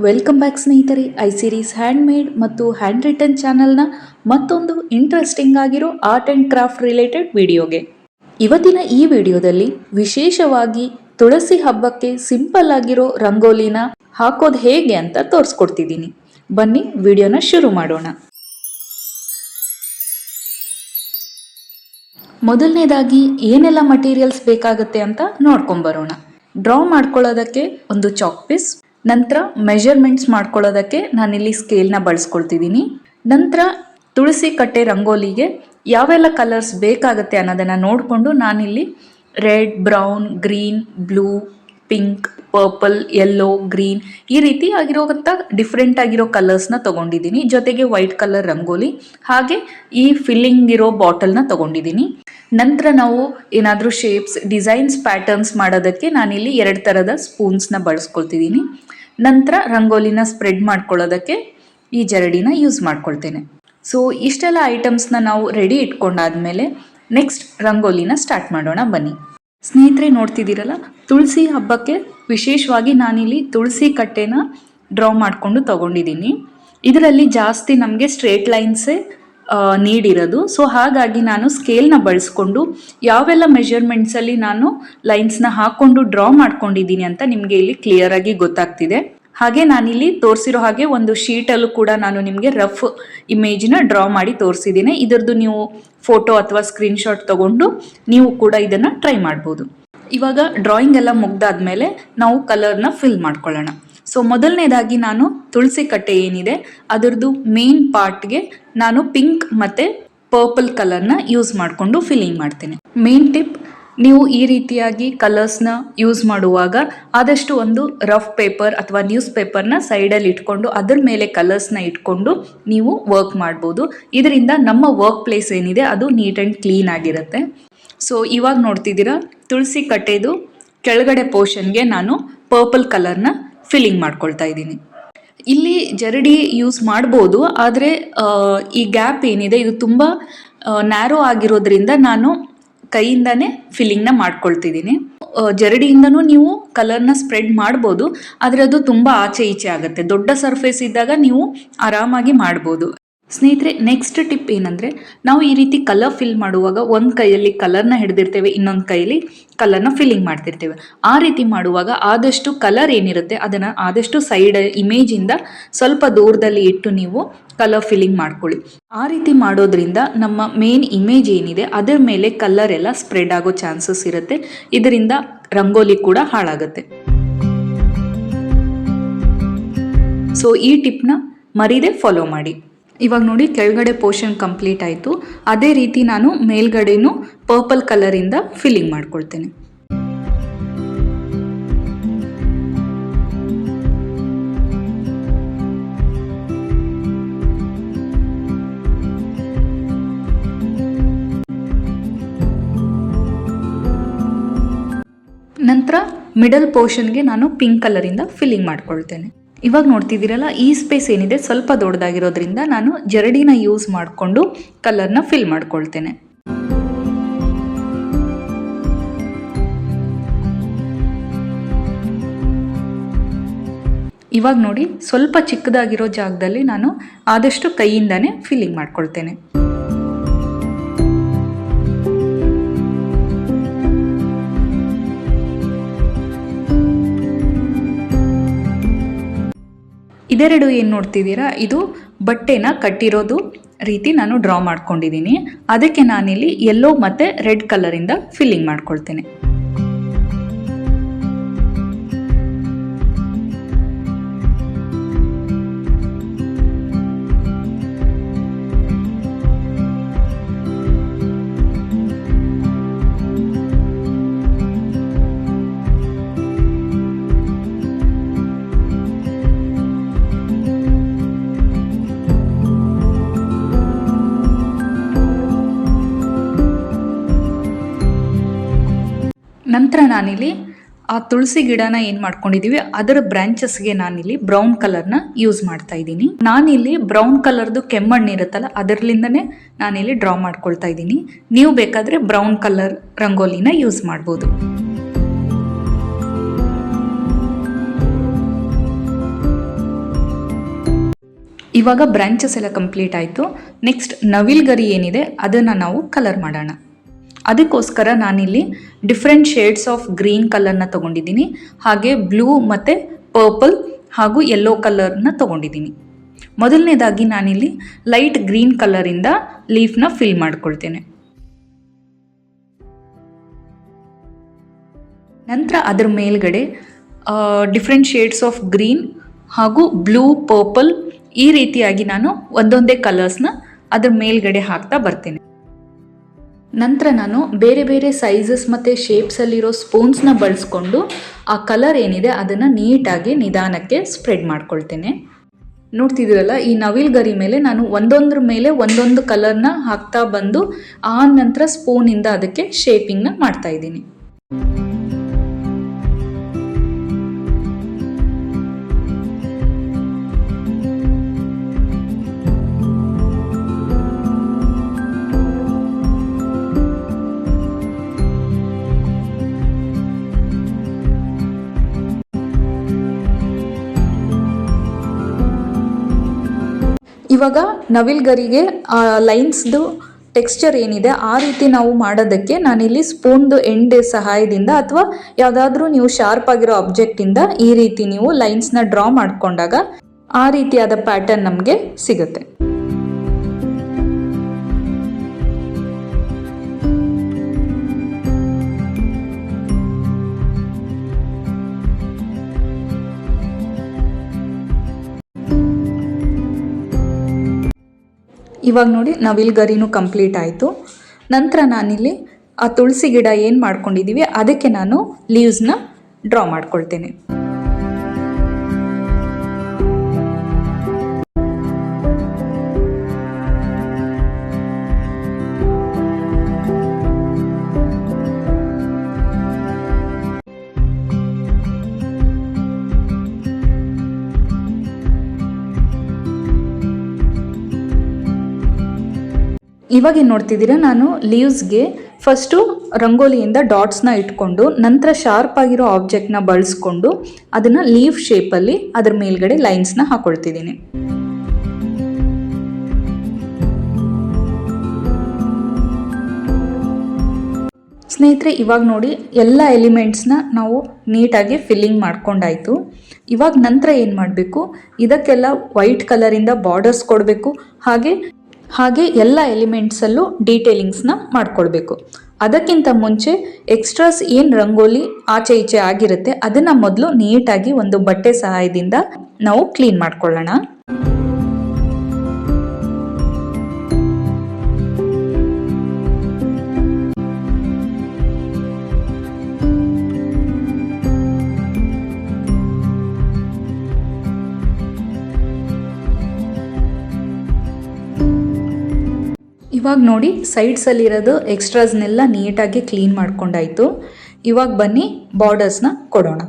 Welcome back ಸ್ನೇಹಿತರೆ. I series handmade ಮತ್ತು hand return ಚಾನಲ್ನ ಮತ್ತೊಂದು ಇಂಟ್ರೆಸ್ಟಿಂಗ್ ಆಗಿರೋ ಆರ್ಟ್ ಆ್ಯಂಡ್ ಕ್ರಾಫ್ಟ್ ರಿಲೇಟೆಡ್ ವಿಡಿಯೋಗೆ ಇವತ್ತಿನ ಈ ವಿಡಿಯೋದಲ್ಲಿ ವಿಶೇಷವಾಗಿ ತುಳಸಿ ಹಬ್ಬಕ್ಕೆ ಸಿಂಪಲ್ ಆಗಿರೋ ರಂಗೋಲಿನ ಹಾಕೋದು ಹೇಗೆ ಅಂತ ತೋರಿಸ್ಕೊಡ್ತಿದ್ದೀನಿ. ಬನ್ನಿ ವಿಡಿಯೋನ ಶುರು ಮಾಡೋಣ. ಮೊದಲನೇದಾಗಿ ಏನೆಲ್ಲ ಮಟೀರಿಯಲ್ಸ್ ಬೇಕಾಗುತ್ತೆ ಅಂತ ನೋಡ್ಕೊಂಬರೋಣ. ಡ್ರಾ ಮಾಡ್ಕೊಳ್ಳೋದಕ್ಕೆ ಒಂದು ಚಾಕ್ ಪೀಸ್ ನಂತರ ಮೆಷರ್ಮೆಂಟ್ಸ್ ಮಾಡ್ಕೊಳ್ಳೋದಕ್ಕೆ ನಾನಿಲ್ಲಿ ಸ್ಕೇಲ್ನ ಬಳಸ್ಕೊಳ್ತಿದ್ದೀನಿ ನಂತರ ತುಳಸಿ ಕಟ್ಟೆ ರಂಗೋಲಿಗೆ ಯಾವೆಲ್ಲ ಕಲರ್ಸ್ ಬೇಕಾಗುತ್ತೆ ಅನ್ನೋದನ್ನು ನೋಡಿಕೊಂಡು ನಾನಿಲ್ಲಿ red, brown, green, blue, pink, purple yellow green ಈ ರೀತಿ ಆಗಿರೋವಂಥ ಡಿಫ್ರೆಂಟ್ ಆಗಿರೋ ಕಲರ್ಸ್ನ ತಗೊಂಡಿದ್ದೀನಿ ಜೊತೆಗೆ ವೈಟ್ ಕಲರ್ ರಂಗೋಲಿ ಹಾಗೆ ಈ ಫಿಲ್ಲಿಂಗ್ ಇರೋ ಬಾಟಲ್ನ ತಗೊಂಡಿದ್ದೀನಿ ನಂತರ ನಾವು ಏನಾದರೂ ಶೇಪ್ಸ್ ಡಿಸೈನ್ಸ್ ಪ್ಯಾಟರ್ನ್ಸ್ ಮಾಡೋದಕ್ಕೆ ನಾನಿಲ್ಲಿ ಎರಡು ಥರದ ಸ್ಪೂನ್ಸ್ನ ಬಳಸ್ಕೊಳ್ತಿದ್ದೀನಿ ನಂತರ ರಂಗೋಲಿನ ಸ್ಪ್ರೆಡ್ ಮಾಡ್ಕೊಳ್ಳೋದಕ್ಕೆ ಈ ಜರಡಿನ ಯೂಸ್ ಮಾಡ್ಕೊಳ್ತೇನೆ. ಸೊ ಇಷ್ಟೆಲ್ಲ ಐಟಮ್ಸ್ನ ನಾವು ರೆಡಿ ಇಟ್ಕೊಂಡಾದ್ಮೇಲೆ ನೆಕ್ಸ್ಟ್ ರಂಗೋಲಿನ ಸ್ಟಾರ್ಟ್ ಮಾಡೋಣ ಬನ್ನಿ. ಸ್ನೇಹಿತರೆ, ನೋಡ್ತಿದ್ದೀರಲ್ಲ, ತುಳಸಿ ಹಬ್ಬಕ್ಕೆ ವಿಶೇಷವಾಗಿ ನಾನಿಲ್ಲಿ ತುಳಸಿ ಕಟ್ಟೆನ ಡ್ರಾ ಮಾಡಿಕೊಂಡು ತಗೊಂಡಿದ್ದೀನಿ. ಇದರಲ್ಲಿ ಜಾಸ್ತಿ ನಮಗೆ ಸ್ಟ್ರೇಟ್ ಲೈನ್ಸೇ ನೀಡಿರೋದು. ಸೊ ಹಾಗಾಗಿ ನಾನು ಸ್ಕೇಲ್ನ ಬಳಸ್ಕೊಂಡು ಯಾವೆಲ್ಲ ಮೆಷರ್ಮೆಂಟ್ಸಲ್ಲಿ ನಾನು ಲೈನ್ಸ್ನ ಹಾಕ್ಕೊಂಡು ಡ್ರಾ ಮಾಡ್ಕೊಂಡಿದ್ದೀನಿ ಅಂತ ನಿಮಗೆ ಇಲ್ಲಿ ಕ್ಲಿಯರ್ ಆಗಿ ಗೊತ್ತಾಗ್ತಿದೆ. ಹಾಗೆ ನಾನಿಲ್ಲಿ ತೋರಿಸಿರೋ ಹಾಗೆ ಒಂದು ಶೀಟಲ್ಲೂ ಕೂಡ ನಾನು ನಿಮಗೆ ರಫ್ ಇಮೇಜ್ನ ಡ್ರಾ ಮಾಡಿ ತೋರಿಸಿದ್ದೀನಿ. ಇದರದ್ದು ನೀವು ಫೋಟೋ ಅಥವಾ ಸ್ಕ್ರೀನ್ಶಾಟ್ ತಗೊಂಡು ನೀವು ಕೂಡ ಇದನ್ನು ಟ್ರೈ ಮಾಡ್ಬೋದು. ಇವಾಗ ಡ್ರಾಯಿಂಗ್ ಎಲ್ಲ ಮುಗ್ದಾದ್ಮೇಲೆ ನಾವು ಕಲರ್ನ ಫಿಲ್ ಮಾಡ್ಕೊಳ್ಳೋಣ. ಸೊ ಮೊದಲನೇದಾಗಿ ನಾನು ತುಳಸಿ ಕಟ್ಟೆ ಏನಿದೆ ಅದರದ್ದು ಮೇನ್ ಪಾರ್ಟ್ಗೆ ನಾನು ಪಿಂಕ್ ಮತ್ತು ಪರ್ಪಲ್ ಕಲರ್ನ ಯೂಸ್ ಮಾಡಿಕೊಂಡು ಫಿಲ್ಲಿಂಗ್ ಮಾಡ್ತೇನೆ. ಮೇನ್ ಟಿಪ್ ನೀವು ಈ ರೀತಿಯಾಗಿ ಕಲರ್ಸ್ನ ಯೂಸ್ ಮಾಡುವಾಗ ಆದಷ್ಟು ಒಂದು ರಫ್ ಪೇಪರ್ ಅಥವಾ ನ್ಯೂಸ್ ಪೇಪರ್ನ ಸೈಡಲ್ಲಿ ಇಟ್ಕೊಂಡು ಅದರ ಮೇಲೆ ಕಲರ್ಸ್ನ ಇಟ್ಕೊಂಡು ನೀವು ವರ್ಕ್ ಮಾಡ್ಬೋದು. ಇದರಿಂದ ನಮ್ಮ ವರ್ಕ್ ಪ್ಲೇಸ್ ಏನಿದೆ, ಅದು ನೀಟ್ ಆ್ಯಂಡ್ ಕ್ಲೀನ್ ಆಗಿರುತ್ತೆ. ಸೊ ಇವಾಗ ನೋಡ್ತಿದ್ದೀರಾ, ತುಳಸಿ ಕಟ್ಟೆದು ಕೆಳಗಡೆ ಪೋರ್ಷನ್ಗೆ ನಾನು ಪರ್ಪಲ್ ಕಲರ್ನ ಫಿಲ್ಲಿಂಗ್ ಮಾಡ್ಕೊಳ್ತಾ ಇದ್ದೀನಿ. ಇಲ್ಲಿ ಜರಡಿ ಯೂಸ್ ಮಾಡ್ಬೋದು, ಆದರೆ ಈ ಗ್ಯಾಪ್ ಏನಿದೆ, ಇದು ತುಂಬ ನ್ಯಾರೋ ಆಗಿರೋದ್ರಿಂದ ನಾನು ಕೈಯಿಂದನೇ ಫಿಲ್ಲಿಂಗ್ನ ಮಾಡ್ಕೊಳ್ತಿದ್ದೀನಿ. ಜರಡಿಯಿಂದನೂ ನೀವು ಕಲರ್ನ ಸ್ಪ್ರೆಡ್ ಮಾಡ್ಬೋದು, ಆದರೆ ಅದು ತುಂಬ ಆಚೆ ಈಚೆ ಆಗುತ್ತೆ. ದೊಡ್ಡ ಸರ್ಫೇಸ್ ಇದ್ದಾಗ ನೀವು ಆರಾಮಾಗಿ ಮಾಡ್ಬೋದು. ಸ್ನೇಹಿತರೆ ನೆಕ್ಸ್ಟ್ ಟಿಪ್ ಏನಂದರೆ, ನಾವು ಈ ರೀತಿ ಕಲರ್ ಫಿಲ್ ಮಾಡುವಾಗ ಒಂದು ಕೈಯಲ್ಲಿ ಕಲರ್ನ ಹಿಡಿದಿರ್ತೇವೆ, ಇನ್ನೊಂದು ಕೈಯಲ್ಲಿ ಕಲರ್ನ ಫಿಲ್ಲಿಂಗ್ ಮಾಡ್ತಿರ್ತೇವೆ. ಆ ರೀತಿ ಮಾಡುವಾಗ ಆದಷ್ಟು ಕಲರ್ ಏನಿರುತ್ತೆ, ಅದನ್ನು ಆದಷ್ಟು ಸೈಡ್ ಇಮೇಜಿಂದ ಸ್ವಲ್ಪ ದೂರದಲ್ಲಿ ಇಟ್ಟು ನೀವು ಕಲರ್ ಫಿಲ್ಲಿಂಗ್ ಮಾಡ್ಕೊಳ್ಳಿ. ಆ ರೀತಿ ಮಾಡೋದ್ರಿಂದ ನಮ್ಮ ಮೇನ್ ಇಮೇಜ್ ಏನಿದೆ, ಅದರ ಮೇಲೆ ಕಲರ್ ಎಲ್ಲ ಸ್ಪ್ರೆಡ್ ಆಗೋ ಚಾನ್ಸಸ್ ಇರುತ್ತೆ, ಇದರಿಂದ ರಂಗೋಲಿ ಕೂಡ ಹಾಳಾಗುತ್ತೆ. ಸೊ ಈ ಟಿಪ್ನ ಮರೀದೆ ಫಾಲೋ ಮಾಡಿ. ಇವಾಗ ನೋಡಿ ಕೆಳಗಡೆ ಪೋರ್ಷನ್ ಕಂಪ್ಲೀಟ್ ಆಯಿತು. ಅದೇ ರೀತಿ ನಾನು ಮೇಲ್ಗಡೆನೂ ಪರ್ಪಲ್ ಕಲರಿಂದ ಫಿಲ್ಲಿಂಗ್ ಮಾಡ್ಕೊಳ್ತೇನೆ. ನಂತರ ಮಿಡಲ್ ಪೋರ್ಷನ್ಗೆ ನಾನು ಪಿಂಕ್ ಕಲರಿಂದ ಫಿಲ್ಲಿಂಗ್ ಮಾಡ್ಕೊಳ್ತೇನೆ. ಇವಾಗ ನೋಡ್ತಿದ್ದೀರಲ್ಲ, ಈ ಸ್ಪೇಸ್ ಏನಿದೆ ಸ್ವಲ್ಪ ದೊಡ್ಡದಾಗಿರೋದ್ರಿಂದ ನಾನು ಜರಡಿನ ಯೂಸ್ ಮಾಡಿಕೊಂಡು ಕಲರ್ನ ಫಿಲ್ ಮಾಡ್ಕೊಳ್ತೇನೆ. ಇವಾಗ ನೋಡಿ, ಸ್ವಲ್ಪ ಚಿಕ್ಕದಾಗಿರೋ ಜಾಗದಲ್ಲಿ ನಾನು ಆದಷ್ಟು ಕೈಯಿಂದನೇ ಫಿಲ್ಲಿಂಗ್ ಮಾಡ್ಕೊಳ್ತೇನೆ. ಇದೆರಡು ಏನು ನೋಡ್ತಿದ್ದೀರಾ? ಇದು ಬಟ್ಟೆನ ಕಟ್ಟಿರೋದು ರೀತಿ ನಾನು ಡ್ರಾ ಮಾಡ್ಕೊಂಡಿದ್ದೀನಿ. ಅದಕ್ಕೆ ನಾನಿಲ್ಲಿ ಎಲ್ಲೋ ಮತ್ತು ರೆಡ್ ಕಲರಿಂದ ಫಿಲ್ಲಿಂಗ್ ಮಾಡ್ಕೊಳ್ತೇನೆ. ನಂತರ ನಾನಿಲ್ಲಿ ಆ ತುಳಸಿ ಗಿಡನ ಏನು ಮಾಡ್ಕೊಂಡಿದ್ದೀವಿ ಅದರ ಬ್ರಾಂಚಸ್ಗೆ ನಾನಿಲ್ಲಿ ಬ್ರೌನ್ ಕಲರ್ನ ಯೂಸ್ ಮಾಡ್ತಾ ಇದ್ದೀನಿ. ನಾನಿಲ್ಲಿ ಬ್ರೌನ್ ಕಲರ್ದು ಕೆಮ್ಮಣ್ಣು ಇರುತ್ತಲ್ಲ ಅದರಲ್ಲಿಂದನೇ ನಾನಿಲ್ಲಿ ಡ್ರಾ ಮಾಡ್ಕೊಳ್ತಾ ಇದ್ದೀನಿ. ನೀವು ಬೇಕಾದರೆ ಬ್ರೌನ್ ಕಲರ್ ರಂಗೋಲಿನ ಯೂಸ್ ಮಾಡ್ಬೋದು. ಇವಾಗ ಬ್ರಾಂಚಸ್ ಎಲ್ಲ ಕಂಪ್ಲೀಟ್ ಆಯಿತು. ನೆಕ್ಸ್ಟ್ ನವಿಲ್ ಗರಿ ಏನಿದೆ, ಅದನ್ನು ನಾವು ಕಲರ್ ಮಾಡೋಣ. ಅದಕ್ಕೋಸ್ಕರ ನಾನಿಲ್ಲಿ ಡಿಫ್ರೆಂಟ್ ಶೇಡ್ಸ್ ಆಫ್ ಗ್ರೀನ್ ಕಲರ್ನ ತೊಗೊಂಡಿದ್ದೀನಿ. ಹಾಗೆ ಬ್ಲೂ ಮತ್ತು ಪರ್ಪಲ್ ಹಾಗೂ ಯೆಲ್ಲೋ ಕಲರ್ನ ತೊಗೊಂಡಿದ್ದೀನಿ. ಮೊದಲನೇದಾಗಿ ನಾನಿಲ್ಲಿ ಲೈಟ್ ಗ್ರೀನ್ ಕಲರಿಂದ ಲೀಫ್ನ ಫಿಲ್ ಮಾಡ್ಕೊಳ್ತೇನೆ. ನಂತರ ಅದರ ಮೇಲ್ಗಡೆ ಡಿಫ್ರೆಂಟ್ ಶೇಡ್ಸ್ ಆಫ್ ಗ್ರೀನ್ ಹಾಗೂ ಬ್ಲೂ ಪರ್ಪಲ್ ಈ ರೀತಿಯಾಗಿ ನಾನು ಒಂದೊಂದೇ ಕಲರ್ಸ್ನ ಅದರ ಮೇಲ್ಗಡೆ ಹಾಕ್ತಾ ಬರ್ತೇನೆ. ನಂತರ ನಾನು ಬೇರೆ ಬೇರೆ ಸೈಜಸ್ ಮತ್ತು ಶೇಪ್ಸಲ್ಲಿರೋ ಸ್ಪೂನ್ಸ್ನ ಬಳಸ್ಕೊಂಡು ಆ ಕಲರ್ ಏನಿದೆ ಅದನ್ನು ನೀಟಾಗಿ ನಿಧಾನಕ್ಕೆ ಸ್ಪ್ರೆಡ್ ಮಾಡ್ಕೊಳ್ತೇನೆ. ನೋಡ್ತಿದ್ದೀರಲ್ಲ, ಈ ನವಿಲ್ ಗರಿ ಮೇಲೆ ನಾನು ಒಂದೊಂದ್ರ ಮೇಲೆ ಒಂದೊಂದು ಕಲರ್ನ ಹಾಕ್ತಾ ಬಂದು ಆ ನಂತರ ಸ್ಪೂನಿಂದ ಅದಕ್ಕೆ ಶೇಪಿಂಗ್ನ ಮಾಡ್ತಾ ಇದ್ದೀನಿ. ಇವಾಗ ನವಿಲ್ಗರಿಗೆ ಆ ಲೈನ್ಸ್ದು ಟೆಕ್ಸ್ಚರ್ ಏನಿದೆ ಆ ರೀತಿ ನಾವು ಮಾಡೋದಕ್ಕೆ ನಾನಿಲ್ಲಿ ಸ್ಪೂನ್ದು ಎಂಡ್ ಸಹಾಯದಿಂದ ಅಥವಾ ಯಾವುದಾದ್ರೂ ನೀವು ಶಾರ್ಪ್ ಆಗಿರೋ ಆಬ್ಜೆಕ್ಟಿಂದ ಈ ರೀತಿ ನೀವು ಲೈನ್ಸ್ನ ಡ್ರಾ ಮಾಡಿಕೊಂಡಾಗ ಆ ರೀತಿಯಾದ ಪ್ಯಾಟರ್ನ್ ನಮಗೆ ಸಿಗುತ್ತೆ. ಇವಾಗ ನೋಡಿ ನವಿಲ್ ಗರಿನೂ ಕಂಪ್ಲೀಟ್ ಆಯಿತು. ನಂತರ ನಾನಿಲ್ಲಿ ಆ ತುಳಸಿ ಗಿಡ ಏನು ಮಾಡ್ಕೊಂಡಿದ್ದೀವಿ ಅದಕ್ಕೆ ನಾನು ಲೀವ್ಸ್ನ ಡ್ರಾ ಮಾಡ್ಕೊಳ್ತೇನೆ. ಇವಾಗ ಏನು ನೋಡ್ತಿದ್ದೀರಾ, ನಾನು ಲೀವ್ಸ್ಗೆ ಫಸ್ಟು ರಂಗೋಲಿಯಿಂದ ಡಾಟ್ಸ್ನ ಇಟ್ಕೊಂಡು, ನಂತರ ಶಾರ್ಪ್ ಆಗಿರೋ ಆಬ್ಜೆಕ್ಟ್ನ ಬಳಸ್ಕೊಂಡು, ಅದನ್ನು ಲೀವ್ ಶೇಪಲ್ಲಿ ಅದ್ರ ಮೇಲ್ಗಡೆ ಲೈನ್ಸ್ನ ಹಾಕೊಳ್ತಿದ್ದೀನಿ. ಸ್ನೇಹಿತರೆ, ಇವಾಗ ನೋಡಿ ಎಲ್ಲ ಎಲಿಮೆಂಟ್ಸ್ನ ನಾವು ನೀಟಾಗಿ ಫಿಲ್ಲಿಂಗ್ ಮಾಡ್ಕೊಂಡಾಯಿತು. ಇವಾಗ ನಂತರ ಏನು ಮಾಡಬೇಕು, ಇದಕ್ಕೆಲ್ಲ ವೈಟ್ ಕಲರಿಂದ ಬಾರ್ಡರ್ಸ್ ಕೊಡಬೇಕು, ಹಾಗೆ ಹಾಗೆ ಎಲ್ಲ ಎಲಿಮೆಂಟ್ಸಲ್ಲೂ ಡೀಟೇಲಿಂಗ್ಸ್ನ ಮಾಡ್ಕೊಳ್ಬೇಕು ಅದಕ್ಕಿಂತ ಮುಂಚೆ ಎಕ್ಸ್ಟ್ರಾಸ್ ಏನು ರಂಗೋಲಿ ಆಚೆ ಈಚೆ ಆಗಿರುತ್ತೆ, ಅದನ್ನು ಮೊದಲು ನೀಟಾಗಿ ಒಂದು ಬಟ್ಟೆ ಸಹಾಯದಿಂದ ನಾವು ಕ್ಲೀನ್ ಮಾಡ್ಕೊಳ್ಳೋಣ. ಇವಾಗ ನೋಡಿ ಸೈಡ್ಸಲ್ಲಿರೋದು ಎಕ್ಸ್ಟ್ರಾಸ್ನೆಲ್ಲ ನೀಟಾಗಿ ಕ್ಲೀನ್ ಮಾಡ್ಕೊಂಡಾಯಿತು. ಇವಾಗ ಬನ್ನಿ ಬಾರ್ಡರ್ಸ್ನ ಕೊಡೋಣ.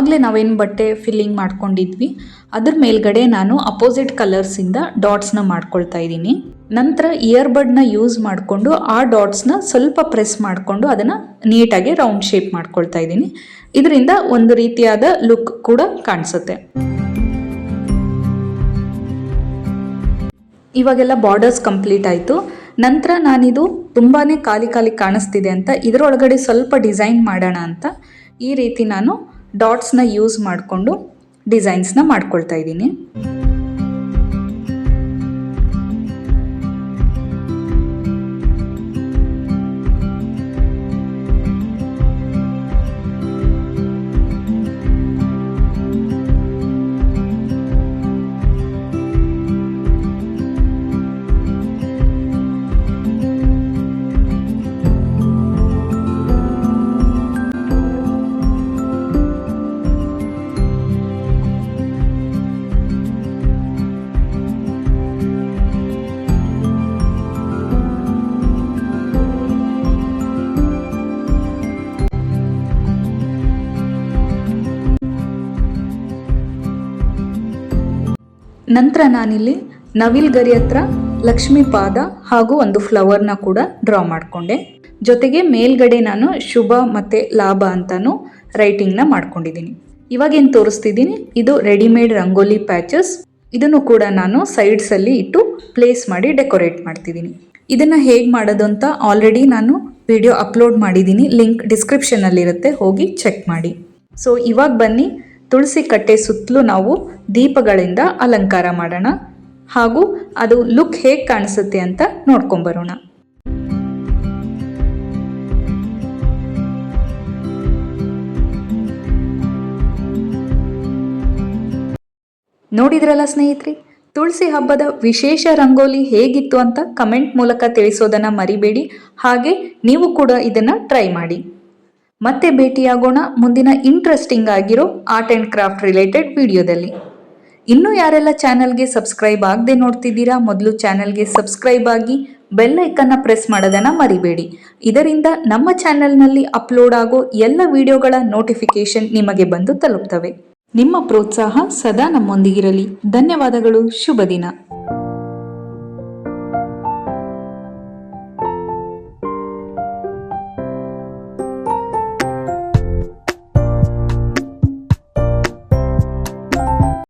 ಆಗಲೇ ನಾವೇನು ಬಟ್ಟೆ ಫಿಲ್ಲಿಂಗ್ ಮಾಡ್ಕೊಂಡಿದ್ವಿ, ಅದ್ರ ಮೇಲ್ಗಡೆ ನಾನು ಅಪೋಸಿಟ್ ಕಲರ್ಸಿಂದ ಡಾಟ್ಸ್ನ ಮಾಡ್ಕೊಳ್ತಾ ಇದ್ದೀನಿ. ನಂತರ ಇಯರ್ಬಡ್ನ ಯೂಸ್ ಮಾಡಿಕೊಂಡು ಆ ಡಾಟ್ಸ್ನ ಸ್ವಲ್ಪ ಪ್ರೆಸ್ ಮಾಡಿಕೊಂಡು ಅದನ್ನು ನೀಟಾಗಿ ರೌಂಡ್ ಶೇಪ್ ಮಾಡ್ಕೊಳ್ತಾ ಇದ್ದೀನಿ. ಇದರಿಂದ ಒಂದು ರೀತಿಯಾದ ಲುಕ್ ಕೂಡ ಕಾಣಿಸುತ್ತೆ. ಇವಾಗೆಲ್ಲ ಬಾರ್ಡರ್ಸ್ ಕಂಪ್ಲೀಟ್ ಆಯಿತು. ನಂತರ ನಾನಿದು ತುಂಬಾ ಖಾಲಿ ಖಾಲಿ ಕಾಣಿಸ್ತಿದೆ ಅಂತ, ಇದರೊಳಗಡೆ ಸ್ವಲ್ಪ ಡಿಸೈನ್ ಮಾಡೋಣ ಅಂತ ಈ ರೀತಿ ನಾನು ಡಾಟ್ಸ್ನ ಯೂಸ್ ಮಾಡಿಕೊಂಡು ಡಿಸೈನ್ಸ್ನ ಮಾಡ್ಕೊಳ್ತಾ ಇದ್ದೀನಿ. ನಂತರ ನಾನಿಲ್ಲಿ ನವಿಲ್ ಗರಿ ಹತ್ರ ಲಕ್ಷ್ಮಿ ಪಾದ ಹಾಗೂ ಒಂದು ಫ್ಲವರ್ನ ಕೂಡ ಡ್ರಾ ಮಾಡಿಕೊಂಡೆ. ಜೊತೆಗೆ ಮೇಲ್ಗಡೆ ನಾನು ಶುಭ ಮತ್ತು ಲಾಭ ಅಂತಾನು ರೈಟಿಂಗ್ನ ಮಾಡ್ಕೊಂಡಿದ್ದೀನಿ ಇವಾಗೇನು ತೋರಿಸ್ತಿದ್ದೀನಿ ಇದು ರೆಡಿಮೇಡ್ ರಂಗೋಲಿ ಪ್ಯಾಚಸ್ ಇದನ್ನು ಕೂಡ ನಾನು ಸೈಡ್ಸಲ್ಲಿ ಇಟ್ಟು ಪ್ಲೇಸ್ ಮಾಡಿ ಡೆಕೋರೇಟ್ ಮಾಡ್ತಿದ್ದೀನಿ ಇದನ್ನು ಹೇಗೆ ಮಾಡೋದು ಅಂತ ಆಲ್ರೆಡಿ ನಾನು ವಿಡಿಯೋ ಅಪ್ಲೋಡ್ ಮಾಡಿದ್ದೀನಿ ಲಿಂಕ್ ಡಿಸ್ಕ್ರಿಪ್ಷನಲ್ಲಿರುತ್ತೆ ಹೋಗಿ ಚೆಕ್ ಮಾಡಿ. ಸೊ ಇವಾಗ ಬನ್ನಿ. ತುಳಸಿ ಕಟ್ಟೆ ಸುತ್ತಲೂ ನಾವು ದೀಪಗಳಿಂದ ಅಲಂಕಾರ ಮಾಡೋಣ. ಹಾಗೂ ಅದು ಲುಕ್ ಹೇಗೆ ಕಾಣಿಸುತ್ತೆ ಅಂತ ನೋಡ್ಕೊಂಬರೋಣ. ನೋಡಿದ್ರಲ್ಲ ಸ್ನೇಹಿತರೆ, ತುಳಸಿ ಹಬ್ಬದ ವಿಶೇಷ ರಂಗೋಲಿ ಹೇಗಿತ್ತು ಅಂತ ಕಮೆಂಟ್ ಮೂಲಕ ತಿಳಿಸೋದನ್ನು ಮರಿಬೇಡಿ. ಹಾಗೆ ನೀವು ಕೂಡ ಇದನ್ನು ಟ್ರೈ ಮಾಡಿ. ಮತ್ತೆ ಭೇಟಿಯಾಗೋಣ. ಮುಂದಿನ ಇಂಟ್ರೆಸ್ಟಿಂಗ್ ಆಗಿರೋ ಆರ್ಟ್ ಆ್ಯಂಡ್ ಕ್ರಾಫ್ಟ್ ರಿಲೇಟೆಡ್ ವಿಡಿಯೋದಲ್ಲಿ ಇನ್ನೂ ಯಾರೆಲ್ಲ ಚಾನಲ್ಗೆ ಸಬ್ಸ್ಕ್ರೈಬ್ ಆಗದೆ ನೋಡ್ತಿದ್ದೀರಾ, ಮೊದಲು ಚಾನಲ್ಗೆ ಸಬ್ಸ್ಕ್ರೈಬ್ ಆಗಿ ಬೆಲ್ ಐಕನ್ನ ಪ್ರೆಸ್ ಮಾಡೋದನ್ನ ಮರಿಬೇಡಿ. ಇದರಿಂದ ನಮ್ಮ ಚಾನೆಲ್ನಲ್ಲಿ ಅಪ್ಲೋಡ್ ಆಗೋ ಎಲ್ಲ ವಿಡಿಯೋಗಳ ನೋಟಿಫಿಕೇಶನ್ ನಿಮಗೆ ಬಂದು ತಲುಪ್ತವೆ. ನಿಮ್ಮ ಪ್ರೋತ್ಸಾಹ ಸದಾ ನಮ್ಮೊಂದಿಗಿರಲಿ. ಧನ್ಯವಾದಗಳು. ಶುಭ ದಿನ.